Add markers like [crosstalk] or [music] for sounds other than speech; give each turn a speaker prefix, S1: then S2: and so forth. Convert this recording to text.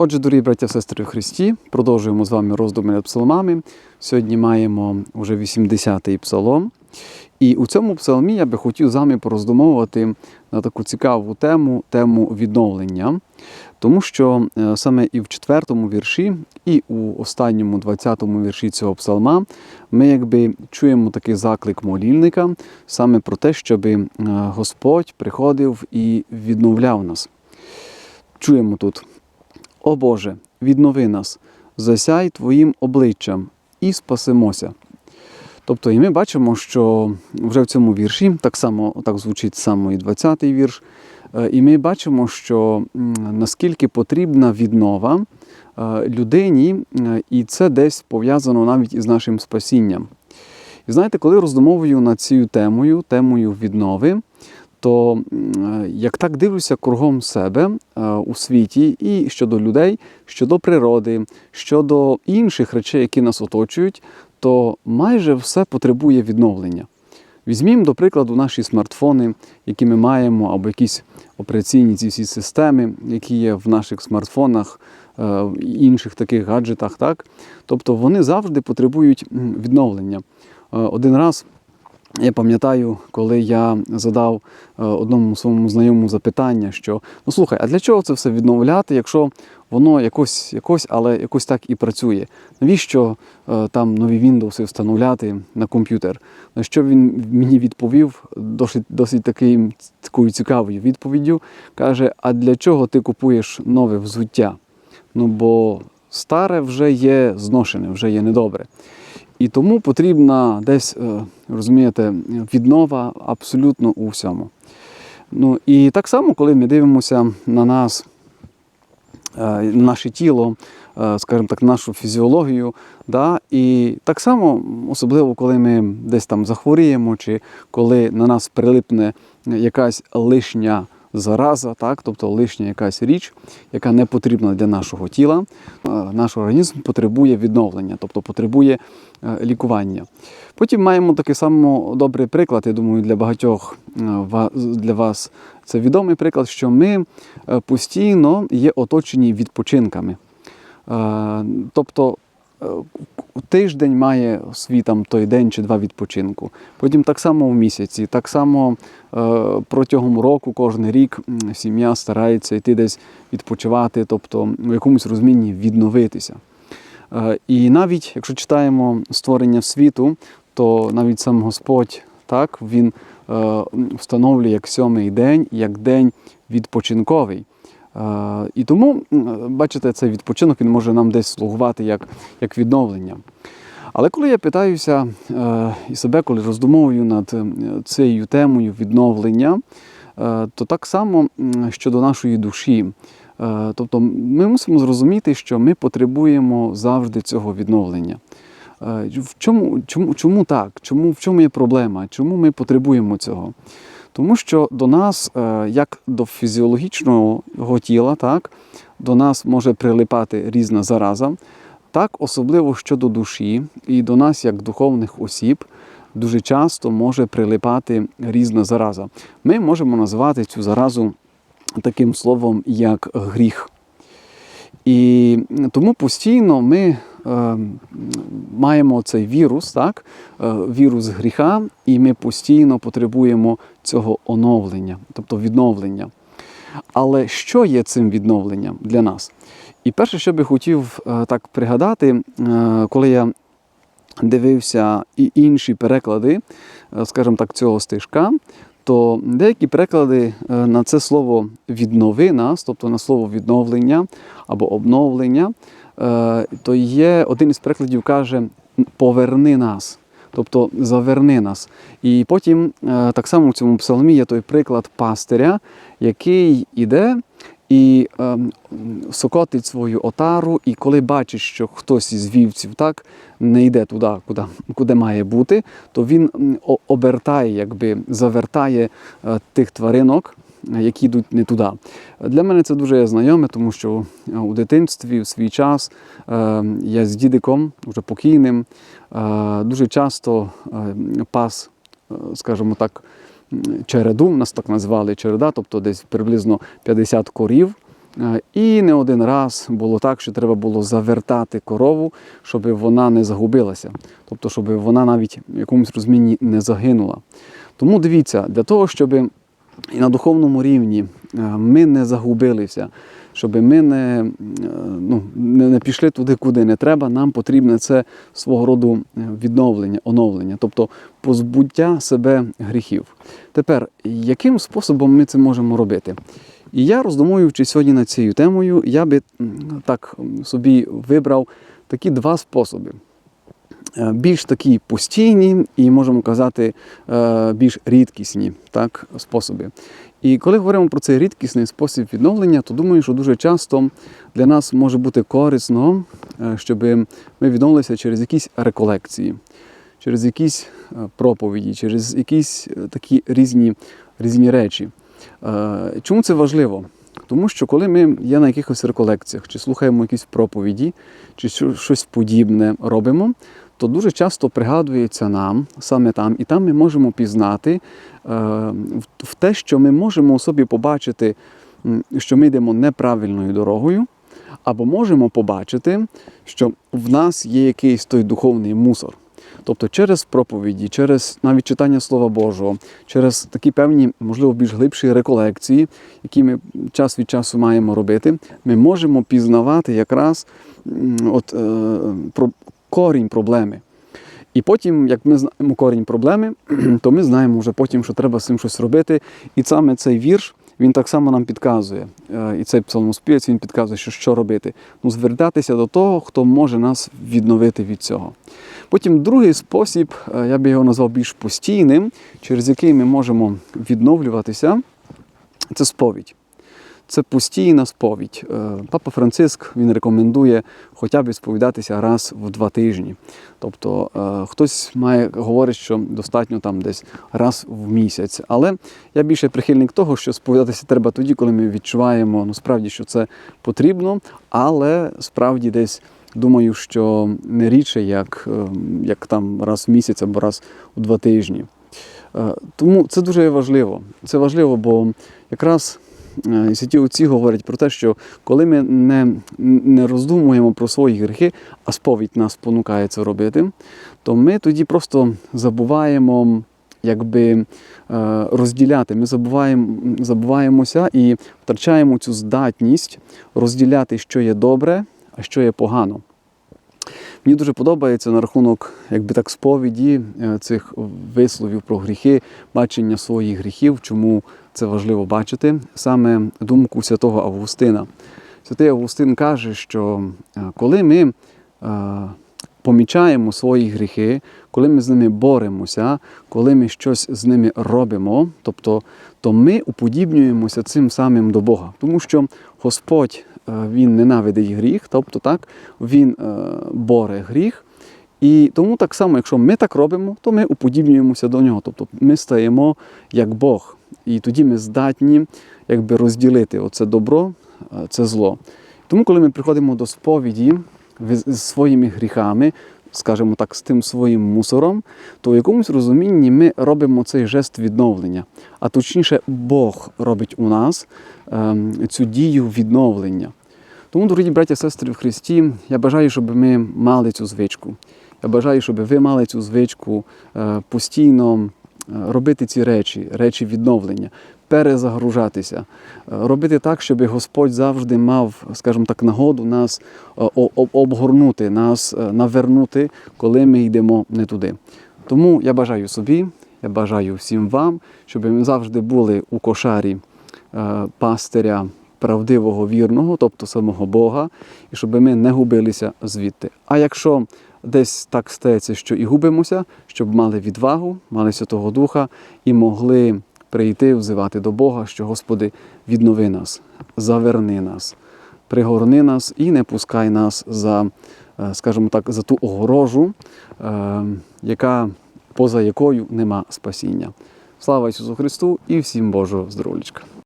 S1: Отже, дорогі браття сестри в Христі, продовжуємо з вами роздуми над псалмами. Сьогодні маємо вже 80-й псалом. І у цьому псалмі я би хотів з вами пороздумовувати на таку цікаву тему тему відновлення. Тому що е, саме і в четвертому вірші, і у останньому 20-му вірші цього псалма ми якби чуємо такий заклик молільника саме про те, щоб Господь приходив і відновляв нас. Чуємо тут. О Боже, віднови нас, засяй Твоїм обличчям і спасемося. Тобто, і ми бачимо, що вже в цьому вірші, так само так звучить саме і 20-й вірш, е, і ми бачимо, що наскільки потрібна віднова е, людині, е, і це десь пов'язано навіть із нашим спасінням. І знаєте, коли роздумовую над цією темою, темою віднови, то е, як так дивлюся кругом себе е, у світі і щодо людей, щодо природи, щодо інших речей, які нас оточують, то майже все потребує відновлення. Візьмімо, до прикладу, наші смартфони, які ми маємо, або якісь операційні ці всі системи, які є в наших смартфонах, е, інших таких гаджетах. Так? Тобто вони завжди потребують відновлення. Один раз я пам'ятаю, коли я задав е, одному своєму знайомому запитання, що ну слухай, а для чого це все відновляти, якщо воно якось, якось, але якось так і працює? Навіщо е, там нові Windows встановляти на комп'ютер? На що він мені відповів досить, досить таким, такою цікавою відповіддю. Каже: А для чого ти купуєш нове взуття? Ну бо старе вже є зношене, вже є недобре. І тому потрібна десь, е, розумієте, віднова абсолютно у всьому. Ну і так само, коли ми дивимося на нас, е, на наше тіло, е, скажімо так, нашу фізіологію, да, і так само, особливо, коли ми десь там захворіємо, чи коли на нас прилипне якась лишня зараза, так, тобто лишня якась річ, яка не потрібна для нашого тіла, наш організм потребує відновлення, тобто потребує е, лікування. Потім маємо такий само добрий приклад, я думаю, для багатьох е, для вас це відомий приклад, що ми е, постійно є оточені відпочинками. Тобто тиждень має свій там той день чи два відпочинку. Потім так само в місяці, так само е, протягом року, кожен рік сім'я старається йти десь відпочивати, тобто в якомусь розумінні відновитися. Е, І навіть якщо читаємо створення світу, то навіть сам Господь так, він е, встановлює як сьомий день, як день відпочинковий. І тому, бачите, цей відпочинок він може нам десь слугувати як, як відновлення. Але коли я питаюся е, і себе, коли роздумовую над е, цією темою відновлення, е, то так само щодо нашої душі. Е, Тобто ми мусимо зрозуміти, що ми потребуємо завжди цього відновлення. В чому, чому, чому так? Чому, в чому є проблема? Чому ми потребуємо цього? Тому що до нас, е, як до фізіологічного тіла, так, до нас може прилипати різна зараза, так особливо щодо душі, і до нас, як духовних осіб, дуже часто може прилипати різна зараза. Ми можемо назвати цю заразу таким словом, як гріх. І тому постійно ми маємо цей вірус, так? е, вірус гріха, і ми постійно потребуємо цього оновлення, тобто відновлення. Але що є цим відновленням для нас? І перше, що би хотів е, так пригадати, е, коли я дивився і інші переклади, скажімо так, цього стишка, то деякі переклади е, на це слово віднови нас, тобто на слово відновлення або обновлення, е, то є один із перекладів каже поверни нас. Тобто заверни нас. І потім е, так само в цьому псалмі є той приклад пастиря, який іде і е, сокотить свою отару, і коли бачить, що хтось із вівців так не йде туди, куди, куди має бути, то він обертає, якби завертає е, тих тваринок, е, які йдуть не туди. Для мене це дуже знайоме, тому що е, у дитинстві в свій час е, я з дідиком, вже покійним, е, дуже часто е, пас, скажімо так, череду, нас так назвали череда, тобто десь приблизно 50 корів Е, І не один раз було так, що треба було завертати корову, щоб вона не загубилася, тобто, щоб вона навіть в якомусь розумінні не загинула. Тому дивіться, для того, щоб і на духовному рівні е, ми не загубилися, щоб ми не, е, ну, не, пішли туди, куди не треба, нам потрібне це свого роду е, відновлення, оновлення, тобто позбуття себе гріхів. Тепер, яким способом ми це можемо робити? І я, роздумуючи сьогодні над цією темою, я би так собі вибрав такі два способи. Е, Більш такі постійні і можемо казати більш рідкісні так, способи. І коли говоримо про цей рідкісний спосіб відновлення, то думаю, що дуже часто для нас може бути корисно, е, щоб ми відновилися через якісь реколекції, через якісь е, проповіді, через якісь е, такі різні, різні речі. Чому це важливо? Тому що коли ми є на якихось реколекціях, чи слухаємо якісь проповіді, чи щось подібне робимо, то дуже часто пригадується нам саме там, і там ми можемо пізнати е, в- в те, що ми можемо у собі побачити, що ми йдемо неправильною дорогою, або можемо побачити, що в нас є якийсь той духовний мусор. Тобто через проповіді, через навіть читання Слова Божого, через такі певні, можливо, більш глибші реколекції, які ми час від часу маємо робити, ми можемо пізнавати якраз от, е, про корінь проблеми. І потім, як ми знаємо корінь проблеми, [clears throat] то ми знаємо вже потім, що треба з цим щось робити. І саме цей вірш він так само нам підказує. Е, І цей псалмоспівець він підказує, що, що робити. Ну, звертатися до того, хто може нас відновити від цього. Потім другий спосіб, е, я би його назвав більш постійним, через який ми можемо відновлюватися, це сповідь. Це постійна сповідь. Е, Папа Франциск він рекомендує хоча б сповідатися раз в два тижні. Тобто е, хтось має говорить, що достатньо там десь раз в місяць. Але я більше прихильник того, що сповідатися треба тоді, коли ми відчуваємо ну, справді, що це потрібно, але справді десь. Думаю, що не рідше, як, е, як там раз в місяць або раз у два тижні. Е, Тому це дуже важливо. Це важливо, бо якраз е, святі отці говорять про те, що коли ми не, не роздумуємо про свої гріхи, а сповідь нас спонукає це робити, то ми тоді просто забуваємо. Якби розділяти, ми забуваємо, забуваємося і втрачаємо цю здатність розділяти, що є добре, а що є погано. Мені дуже подобається на рахунок якби так сповіді е, цих висловів про гріхи, бачення своїх гріхів, чому це важливо бачити, саме думку святого Августина. Святий Августин каже, що е, коли ми е, помічаємо свої гріхи, коли ми з ними боремося, коли ми щось з ними робимо, тобто, то ми уподібнюємося цим самим до Бога, тому що Господь Він ненавидить гріх, тобто так, Він е, боре гріх. І тому так само, якщо ми так робимо, то ми уподібнюємося до нього. Тобто ми стаємо як Бог. І тоді ми здатні якби розділити оце добро, е, це зло. Тому, коли ми приходимо до сповіді з своїми гріхами, скажімо так, з тим своїм мусором, то в якомусь розумінні ми робимо цей жест відновлення. А точніше, Бог робить у нас цю дію відновлення. Тому, дорогі браття і сестри в Христі, я бажаю, щоб ми мали цю звичку. Я бажаю, щоб ви мали цю звичку е, постійно е, робити ці речі, речі відновлення, перезагружатися, е, робити так, щоб Господь завжди мав, скажімо так, нагоду нас обгорнути, нас навернути, коли ми йдемо не туди. Тому я бажаю собі, я бажаю всім вам, щоб ми завжди були у кошарі пастиря правдивого, вірного, тобто самого Бога, і щоб ми не губилися звідти. А якщо десь так стається, що і губимося, щоб мали відвагу, мали Святого Духа і могли прийти, взивати до Бога, що Господи, віднови нас, заверни нас, пригорни нас і не пускай нас за, е, скажімо так, за ту огорожу, е, яка поза якою нема спасіння. Слава Ісусу Христу і всім Божого здоров'ячка!